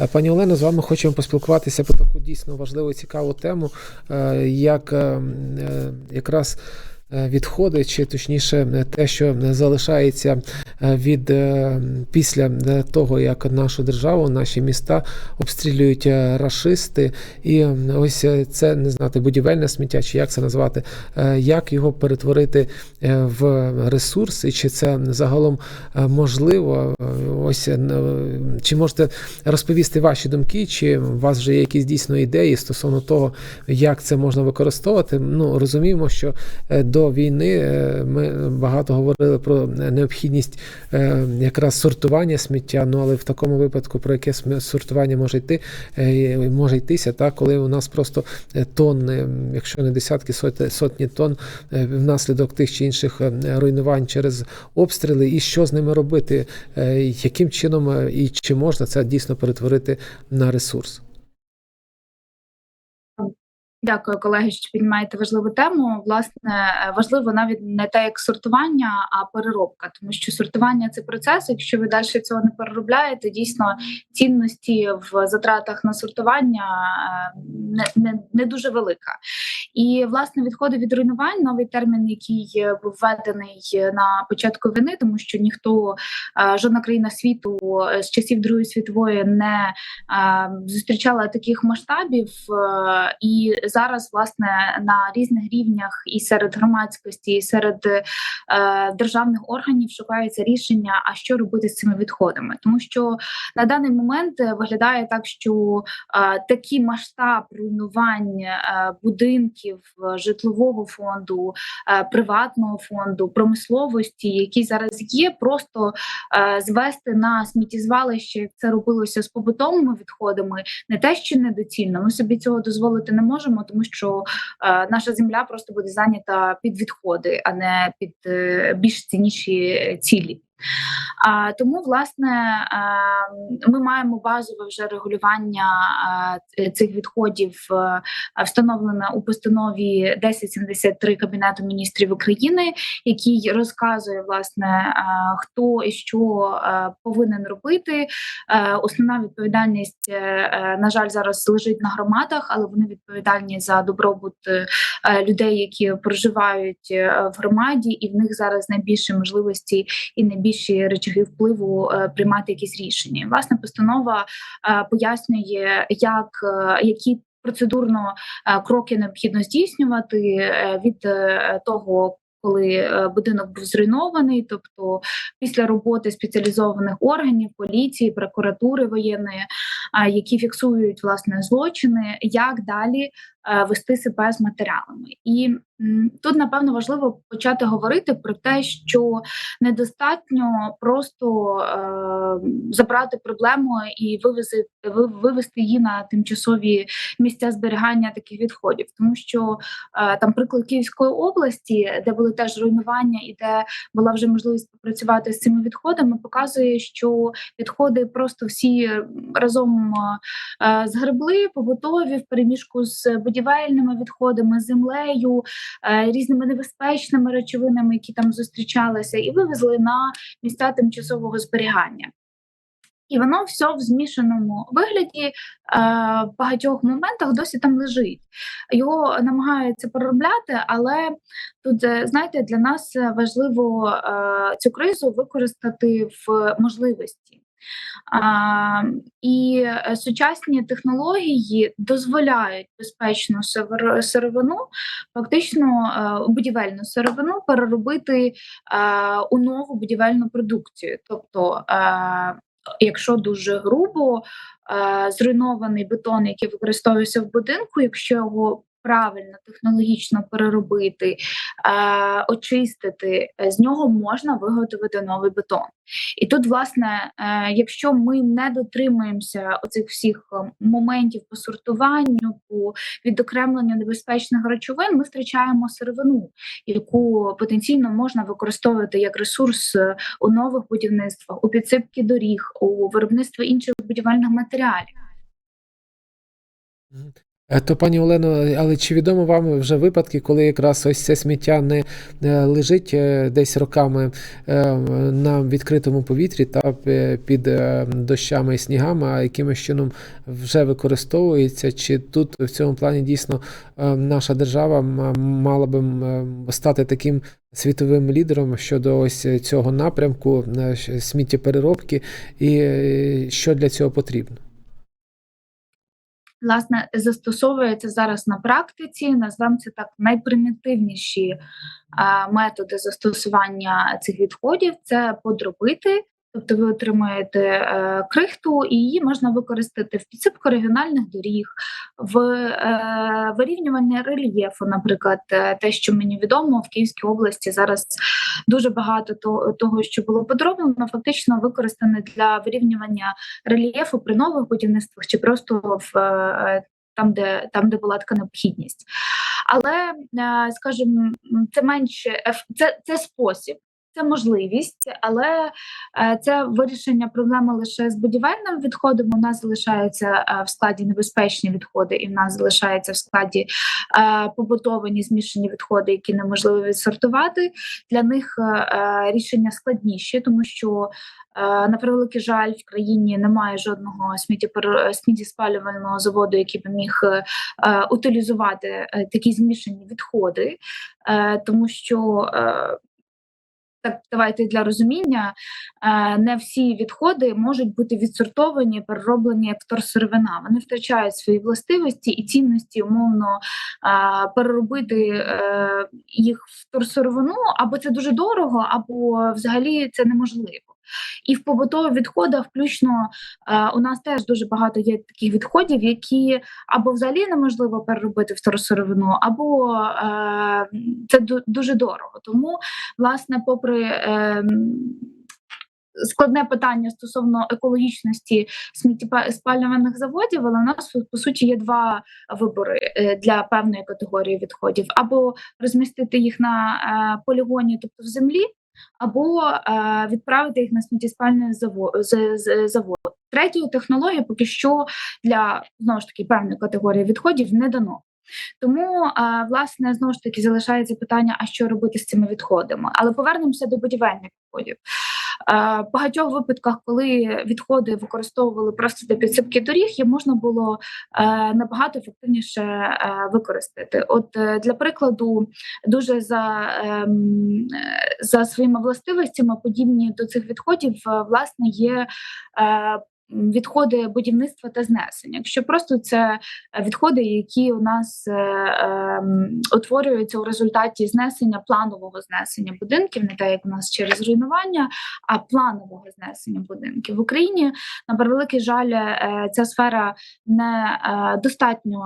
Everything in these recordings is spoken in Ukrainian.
Е, Пані Олено, з вами хочемо поспілкуватися про таку дійсно важливу і цікаву тему, е, як е, м, е, якраз відходи, чи точніше е, те, що залишається е, від е, після е, того, як нашу державу, наші міста обстрілюють е, рашисти, і е, ось е, це не знати будівельне сміття, чи як це назвати, е, як його перетворити е, в ресурс, і чи це загалом е, можливо? Е, Ось е, чи можете розповісти ваші думки, чи у вас вже є якісь дійсно ідеї стосовно того, як це можна використовувати? Ну розуміємо, що е, до війни е, ми багато говорили про необхідність е, якраз сортування сміття. Ну але в такому випадку про яке сортування може йти, е, може йтися, так коли у нас просто тонни, якщо не десятки, сотні, сотні тонн внаслідок тих чи інших руйнувань через обстріли, і що з ними робити, яким чином і чи можна це дійсно перетворити на ресурс? Дякую, колеги, що піднімаєте важливу тему. Власне, е, важливо навіть не те, як сортування, а переробка, тому що сортування це процес. Якщо ви далі цього не переробляєте, дійсно цінності в затратах на сортування е, не, не, не дуже велика. І власне відходи від руйнувань новий термін, який був введений на початку війни, тому що ніхто е, жодна країна світу з часів Другої світової не зустрічала таких масштабів, і зараз, власне, на різних рівнях і серед громадськості, і серед е, державних органів шукаються рішення, а що робити з цими відходами, тому що на даний момент е, виглядає так, що е, такий масштаб руйнувань е, будинків, е, житлового фонду, е, приватного фонду, промисловості, які зараз є, просто е, звести на сміттєзвалище, як це робилося з побутовими відходами, не те, що недоцільно. Ми собі цього дозволити не можемо, тому що е, наша земля просто буде зайнята під відходи, а не під е, більш цінніші цілі. Тому, власне, ми маємо базове вже регулювання цих відходів, е, встановлене у постанові 1073 Кабінету міністрів України, який розказує власне е, хто і що е, повинен робити. Основна відповідальність, на жаль, зараз лежить на громадах, але вони відповідальні за добробут людей, які проживають в громаді, і в них зараз найбільше можливості і найбільші речаги впливу е, приймати якісь рішення. Власне, постанова е, пояснює, як е, які процедурно кроки необхідно здійснювати від того. Коли будинок був зруйнований, тобто після роботи спеціалізованих органів, поліції, прокуратури воєнної, які фіксують власне злочини, як далі вести себе з матеріалами. І тут напевно важливо почати говорити про те, що недостатньо просто е, забрати проблему і вивези, ви- вивести її на тимчасові місця зберігання таких відходів, тому що е, там приклад Київської області, де були теж руйнування, і де була вже можливість попрацювати з цими відходами, показує, що відходи просто всі разом е, згребли побутові в переміжку з будівельними відходами, землею, е, різними небезпечними речовинами, які там зустрічалися, і вивезли на місця тимчасового зберігання. І воно все в змішаному вигляді е, в багатьох моментах досі там лежить. Його намагаються переробляти, але тут, е, знаєте, для нас важливо цю кризу використати в можливості. І е, сучасні технології дозволяють безпечну сировину, фактично е, будівельну сировину переробити е, у нову будівельну продукцію. Тобто, якщо дуже грубо зруйнований бетон, який використовується в будинку, якщо його правильно технологічно переробити, е, очистити, е, з нього можна виготовити новий бетон. І тут, власне, е, якщо ми не дотримуємося оцих всіх моментів по сортуванню, по відокремленню небезпечних речовин, ми втрачаємо сировину, яку потенційно можна використовувати як ресурс у нових будівництвах, у підсипки доріг, у виробництві інших будівельних матеріалів. Е, То, пані Олено, але чи відомо вам вже випадки, коли якраз ось це сміття не лежить е, десь роками е, на відкритому повітрі та під дощами і снігами, а якимось чином вже використовується? Чи тут в цьому плані дійсно наша держава мала би стати таким світовим лідером щодо ось цього напрямку сміттєпереробки, і що для цього потрібно? Власне застосовується зараз на практиці. Назвемо це так найпримітивніші е, методи застосування цих відходів це подробити. Тобто ви отримуєте е, крихту, і її можна використати в підсипку регіональних доріг, в е, вирівнюванні рельєфу, наприклад, е, те, що мені відомо, в Київській області зараз дуже багато того, що було подроблено, фактично використане для вирівнювання рельєфу при нових будівництвах чи просто в там, де там, де була така необхідність. Але, скажімо, це менше це, це спосіб. Це можливість, але е, це вирішення проблеми лише з будівельним відходом. У нас залишаються е, в складі небезпечні відходи, і в нас залишається в складі е, побутовані змішані відходи, які неможливо відсортувати. Для них рішення складніші, тому що На превеликий жаль, в країні немає жодного сміттєспалювального заводу, який би міг утилізувати такі змішані відходи, тому що так, давайте для розуміння, е, не всі відходи можуть бути відсортовані, перероблені як вторсировина. Вони втрачають свої властивості і цінності, умовно е, переробити е, їх в вторсировину, або це дуже дорого, або взагалі це неможливо. І в побутових відходах, включно е, у нас теж дуже багато є таких відходів, які або взагалі неможливо переробити в вторсировину, або е, це дуже дорого. Тому, власне, попри е, складне питання стосовно екологічності сміттєспалювальних заводів, але у нас по суті є два вибори е, для певної категорії відходів: або розмістити їх на полігоні, тобто в землі, або е, відправити їх на сміттєспальний завод. Третьої технології поки що для знову ж таки певної категорії відходів не дано. Тому, е, власне, знову ж таки залишається питання, а що робити з цими відходами. Але повернемося до будівельних відходів. Е, В багатьох випадках, коли відходи використовували просто для підсипки доріг, їх можна було е, набагато ефективніше е, використати. От для прикладу, дуже за, ем, за своїми властивостями, подібні до цих відходів, власне, є. Е, Відходи будівництва та знесення. Якщо просто це відходи, які у нас е, ем, утворюються у результаті знесення планового знесення будинків, не так як у нас через руйнування, а планового знесення будинків в Україні. На превеликий жаль, е, ця сфера не е, достатньо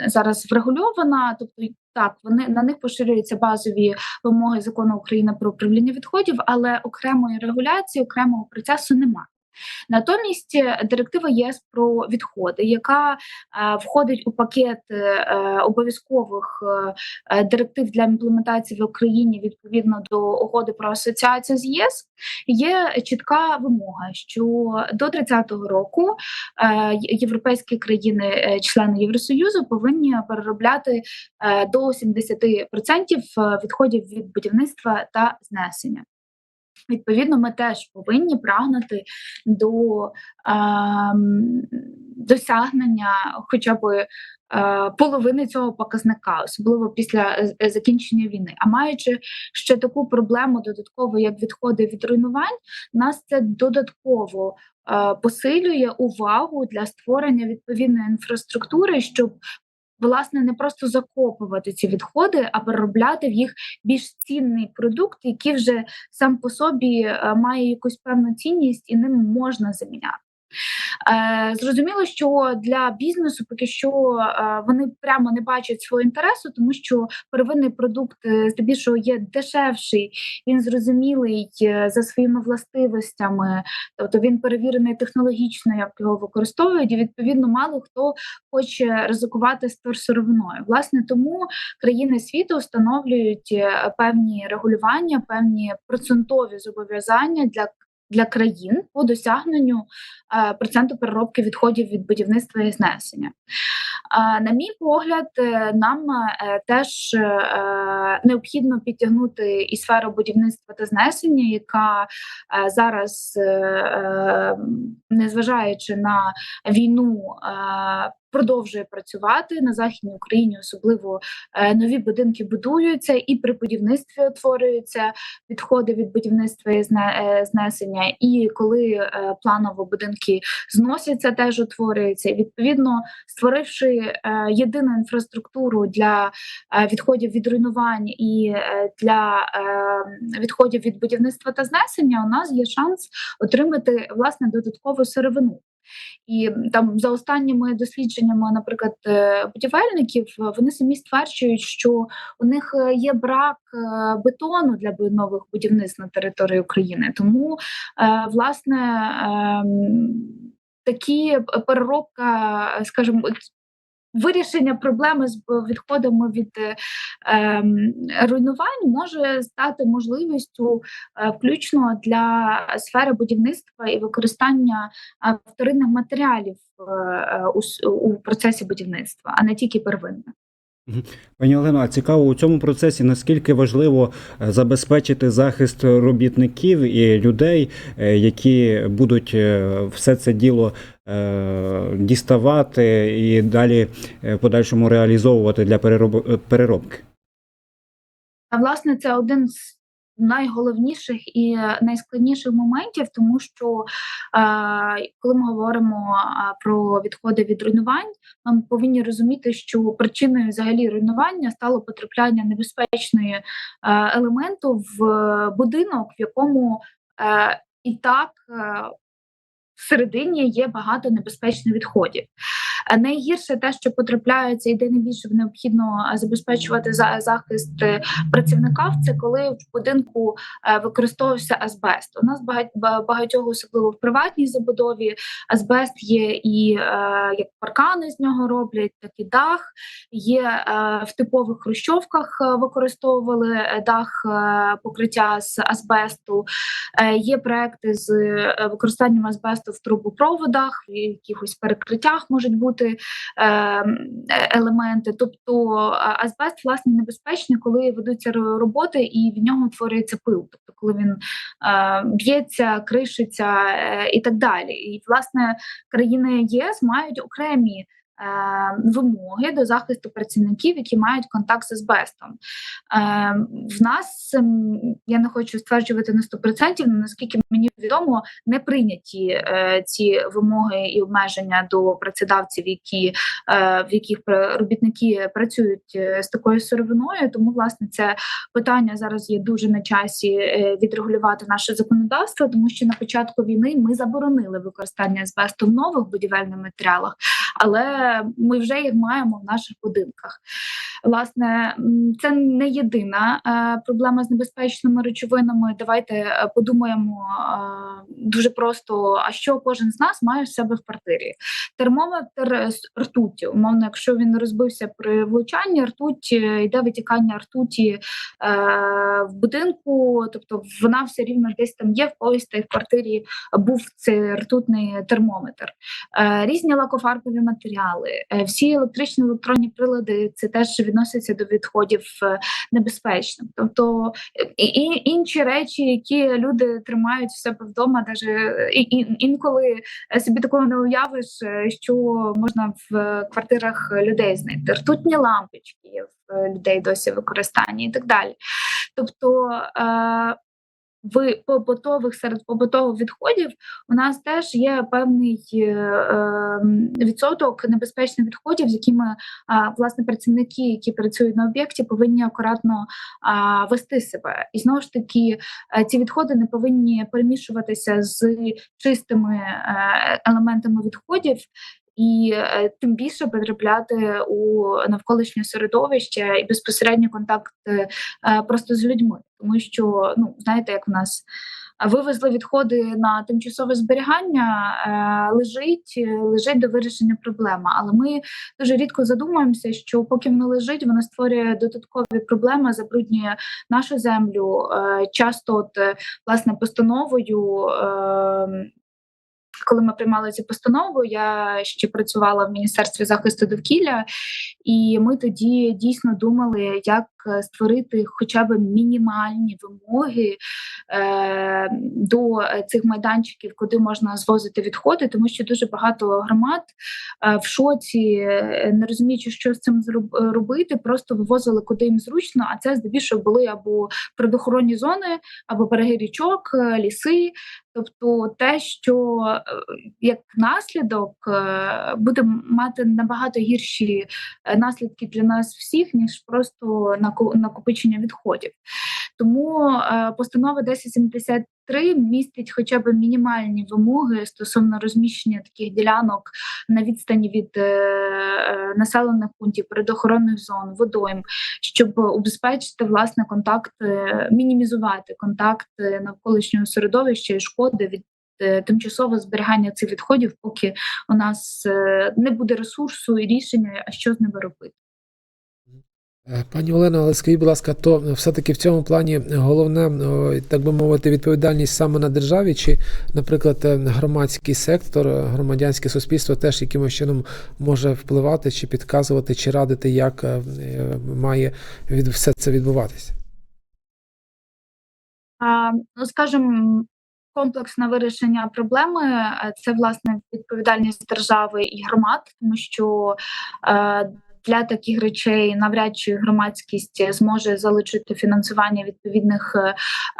е, зараз врегульована, тобто. Так, вони на них поширюються базові вимоги закону України про управління відходів, але окремої регуляції, окремого процесу немає. Натомість е, директива ЄС про відходи, яка е, входить у пакет е, обов'язкових директив для імплементації в Україні відповідно до угоди про асоціацію з ЄС, є чітка вимога, що до 30-го року європейські країни, члени Євросоюзу, повинні переробляти до 70% відходів від будівництва та знесення. Відповідно, ми теж повинні прагнути до ем, досягнення хоча б е, половини цього показника, особливо після е, закінчення війни. А маючи ще таку проблему додатково, як відходи від руйнувань, нас це додатково е, посилює увагу для створення відповідної інфраструктури, щоб власне не просто закопувати ці відходи, а переробляти в їх більш цінний продукт, який вже сам по собі е, має якусь певну цінність і ним можна заміняти. Е, Зрозуміло, що для бізнесу поки що е, вони прямо не бачать свого інтересу, тому що первинний продукт е, здебільшого є дешевший, він зрозумілий за своїми властивостями, тобто він перевірений технологічно, як його використовують, і відповідно мало хто хоче ризикувати з торсировиною. Власне, тому країни світу встановлюють певні регулювання, певні процентові зобов'язання для для країн по досягненню е, проценту переробки відходів від будівництва і знесення. На мій погляд, е, нам е, теж необхідно підтягнути і сферу будівництва та знесення, яка зараз, незважаючи на війну, продовжує працювати на західній Україні, особливо е, нові будинки будуються, і при будівництві утворюються відходи від будівництва і е, знесення. І коли е, планово будинки зносяться, теж утворюються. І відповідно, створивши єдину інфраструктуру для відходів від руйнувань і для відходів від будівництва та знесення, у нас є шанс отримати власне додаткову сировину. І там за останніми дослідженнями, наприклад, е, будівельників, е, вони самі стверджують, що у них е, є брак бетону для нових будівництв на території України. Тому власне ем, такі переробка, скажімо, Вирішення проблеми з відходами від е, ем, руйнувань може стати можливістю е, включно для сфери будівництва і використання е, вторинних матеріалів е, е, у, у процесі будівництва, а не тільки первинних. Пані Олена, цікаво у цьому процесі наскільки важливо е, забезпечити захист робітників і людей, е, які будуть е, все це діло діставати і далі в подальшому реалізовувати для переробки. А власне, це один з найголовніших і найскладніших моментів, тому що е, коли ми говоримо е, про відходи від руйнувань, ми повинні розуміти, що причиною взагалі руйнування стало потрапляння небезпечної е, елементу в будинок, в якому і так всередині є багато небезпечних відходів. Найгірше те, що потрапляється, і де найбільше необхідно забезпечувати за- захист е, працівника, це коли в будинку е, використовувався азбест. У нас багать- багатьох, особливо в приватній забудові, азбест є і е, як паркани з нього роблять, так і дах. Є в типових хрущовках використовували дах покриття з азбесту. Є проекти з використанням азбесту в трубопроводах, в якихось перекриттях можуть бути е, м, е, елементи. Тобто е, азбест власне небезпечний, коли ведуться роботи і від нього утворюється пил. Тобто, коли він е, б'ється, кришиться е, і так далі. І власне країни ЄС мають окремі. Е, Вимоги до захисту працівників, які мають контакт з азбестом. Е, В нас ем, я не хочу стверджувати на 100%, але наскільки мені відомо, не прийняті е, ці вимоги і обмеження до працедавців, які в яких робітники працюють з такою сировиною. Тому власне це питання зараз є дуже на часі відрегулювати наше законодавство, тому що на початку війни ми заборонили використання азбесту в нових будівельних матеріалах, але ми вже їх маємо в наших будинках. Власне, це не єдина е, проблема з небезпечними речовинами. Давайте е, подумаємо е, дуже просто: а що кожен з нас має в себе в квартирі? Термометр з ртуттю. Умовно, якщо він розбився при влучанні, ртуть йде витікання ртуті в будинку, тобто вона все рівно десь там є в когось та в квартирі був цей ртутний термометр. Різні лакофарбові матеріали, е, всі електричні електронні прилади це теж відносяться до відходів е, небезпечних. Тобто е, і, інші речі, які люди тримають в себе вдома, і, інколи собі такого не уявиш, що можна в квартирах людей знайти. Ртутні лампочки в людей досі в використанні і так далі. Тобто. Е, в побутових серед побутових відходів у нас теж є певний е, е, відсоток небезпечних відходів, з якими а, власне працівники, які працюють на об'єкті, повинні акуратно вести себе. І знову ж таки, е, ці відходи не повинні перемішуватися з чистими е, елементами відходів. І е, тим більше потрапляти у навколишнє середовище і безпосередньо контакт е, просто з людьми, тому що ну знаєте, як в нас вивезли відходи на тимчасове зберігання, е, лежить, лежить до вирішення проблеми. Але ми дуже рідко задумуємося, що поки воно лежить, воно створює додаткові проблеми, забруднює нашу землю. Часто, от власне, постановою. Коли ми приймали цю постанову, я ще працювала в міністерстві захисту довкілля, і ми тоді дійсно думали, як е, створити хоча б мінімальні вимоги е, до е, цих майданчиків, куди можна звозити відходи, тому що дуже багато громад е, в шоці, не розуміючи, що з цим робити, просто вивозили куди їм зручно. А це здебільшого були або природоохоронні зони, або береги річок, ліси. Тобто, те, що е, як наслідок е, буде мати набагато гірші е, наслідки для нас всіх, ніж просто нако- накопичення відходів. Тому е, постанова 1073 містить хоча б мінімальні вимоги стосовно розміщення таких ділянок на відстані від е, е, населених пунктів, природоохоронних зон, водойм, щоб убезпечити власне контакт, мінімізувати контакт навколишнього середовища і шкоди від. е, Тимчасового зберігання цих відходів, поки у нас не буде ресурсу і рішення, а що з ними робити. Е, Пані Олено, але скажіть, будь ласка, то все-таки в цьому плані головне, так би мовити, відповідальність саме на державі, чи, наприклад, е, громадський сектор, громадянське суспільство теж якимось чином може впливати, чи підказувати, чи радити, як е, має від все це відбуватися? Ну, скажімо, комплексне вирішення проблеми це власне відповідальність держави і громад, тому що для таких речей навряд чи громадськість зможе залучити фінансування відповідних е,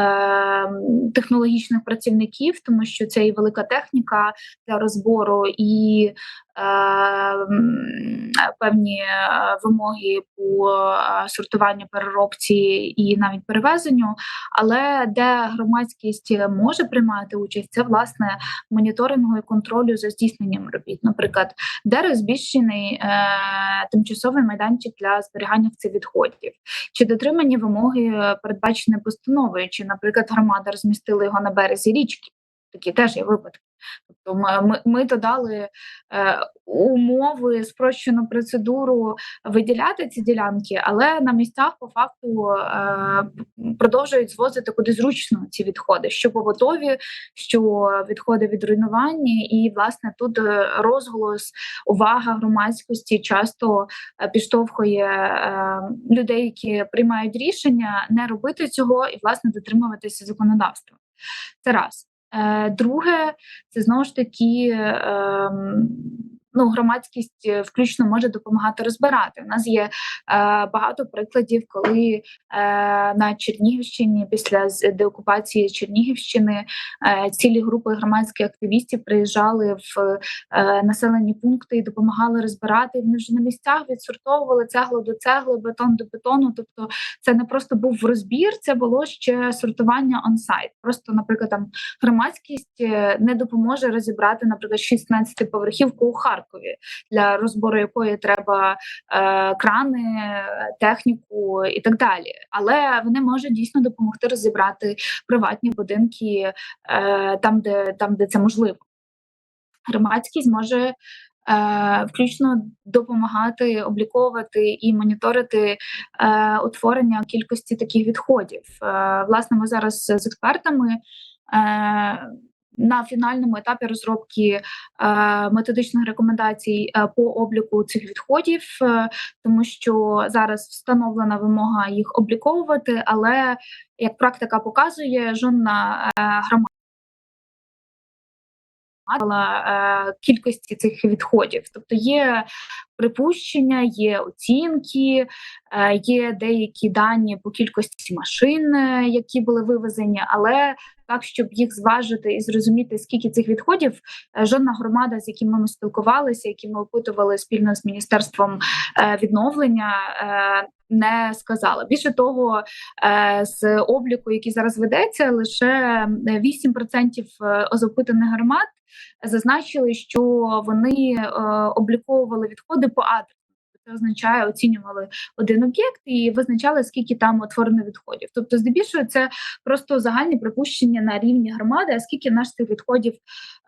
е, технологічних працівників, тому що це і велика техніка для розбору, і певні е, вимоги по е, сортуванню, переробці і навіть перевезенню. Але де громадськість може приймати участь, це власне моніторингу і контролю за здійсненням робіт. Наприклад, де розміщений е, тимчасовий майданчик для зберігання цих відходів, чи дотримані вимоги е, передбачені постановою, чи, наприклад, громада розмістила його на березі річки. Такі теж є випадки. Тобто ми, ми, додали е, умови, спрощену процедуру виділяти ці ділянки, але на місцях по факту е, продовжують звозити куди зручно ці відходи, що побутові, що відходи від руйнування, і власне тут е, розголос, увага громадськості часто підштовхує людей, які приймають рішення, не робити цього і власне дотримуватися законодавства. Це раз. Е, Друге, це знову ж таки. Ну, громадськість е, включно може допомагати розбирати. У нас є е, багато прикладів, коли е, на Чернігівщині після деокупації Чернігівщини е, цілі групи громадських активістів приїжджали в е, населені пункти і допомагали розбирати. І Вони вже на місцях відсортовували цеглу до цегли, бетон до бетону. Тобто, це не просто був розбір, це було ще сортування онсайт. Просто, наприклад, там громадськість е, не допоможе розібрати, наприклад, 16 поверхівку у Харкові, для розбору якої треба е, крани, техніку і так далі. Але вони можуть дійсно допомогти розібрати приватні будинки е, там, де там, де це можливо. Громадськість може. е, Включно допомагати обліковувати і моніторити е, утворення кількості таких відходів. Е, власне, ми зараз з експертами е, на фінальному етапі розробки е, методичних рекомендацій е, по обліку цих відходів, е, тому що зараз встановлена вимога їх обліковувати, але як практика показує, жодна громада кількості цих відходів. Тобто є припущення, є оцінки, е, є деякі дані по кількості машин, е, які були вивезені, але так, щоб їх зважити і зрозуміти, скільки цих відходів, е, жодна громада, з якими ми спілкувалися, які ми опитували спільно з міністерством е, відновлення. Е, Не сказала більше того, е, з обліку, який зараз ведеться, лише 8% запитаних з громад зазначили, що вони е, обліковували відходи по адресу. Це означає, оцінювали один об'єкт і визначали, скільки там утворено відходів. Тобто, здебільшого, це просто загальні припущення на рівні громади, а скільки наш цих відходів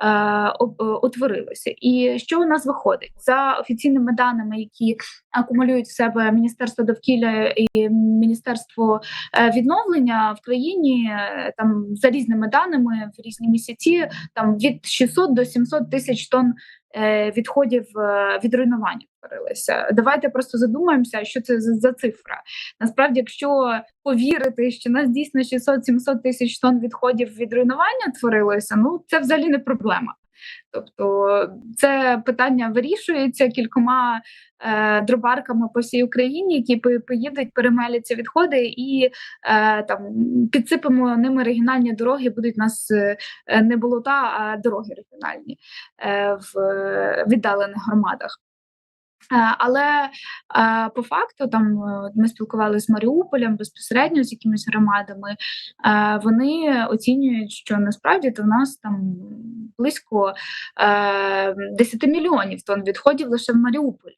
е, е, утворилося. І що у нас виходить за офіційними даними, які акумулюють в себе Міністерство довкілля і Міністерство е, відновлення в країні е, там за різними даними в різні місяці там від 600 до 700 тисяч тонн відходів е, від руйнування творилися. Давайте просто задумаємося, що це за цифра. Насправді, якщо повірити, що нас дійсно 600-700 тисяч тонн відходів від руйнування творилося, ну це взагалі не проблема. Тобто це питання вирішується кількома е, дробарками по всій Україні, які поїдуть, перемеляться відходи і е, там підсипемо ними регіональні дороги. Будуть у нас е, не болота, а дороги регіональні е, в віддалених громадах. Е, Але е, по факту там е, ми спілкувалися з Маріуполем безпосередньо з якимись громадами. Вони оцінюють, що насправді то в нас там близько е, 10 мільйонів тонн відходів лише в Маріуполі.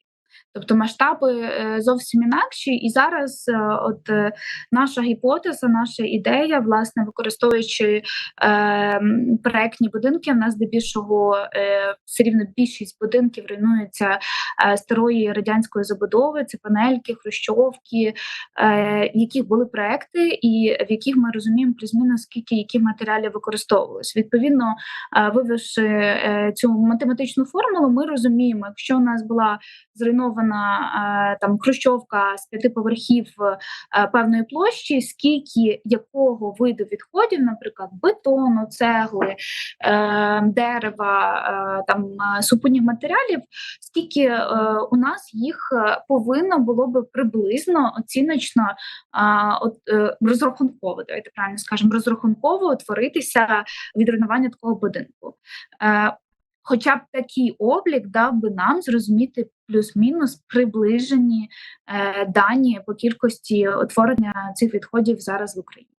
Тобто масштаби е, зовсім інакші, і зараз е, от е, наша гіпотеза, наша ідея, власне, використовуючи е, проектні будинки, в нас здебільшого е, все рівно більшість будинків руйнуються е, старої радянської забудови, це панельки, хрущовки, е, яких були проекти, і в яких ми розуміємо плюс-мінус, скільки яких матеріалів використовувалось. Відповідно, е, вивівши е, цю математичну формулу, ми розуміємо, якщо у нас була зруйнована е, там хрущовка з п'яти поверхів е, певної площі, скільки якого виду відходів, наприклад, бетону, цегли, е, дерева, там супутніх матеріалів, скільки у нас їх повинно було би приблизно оціночно от, розрахунково, давайте правильно скажемо, розрахунково утворитися від руйнування такого будинку. Е, Хоча б такий облік дав би нам зрозуміти плюс-мінус приближені е, дані по кількості утворення цих відходів зараз в Україні.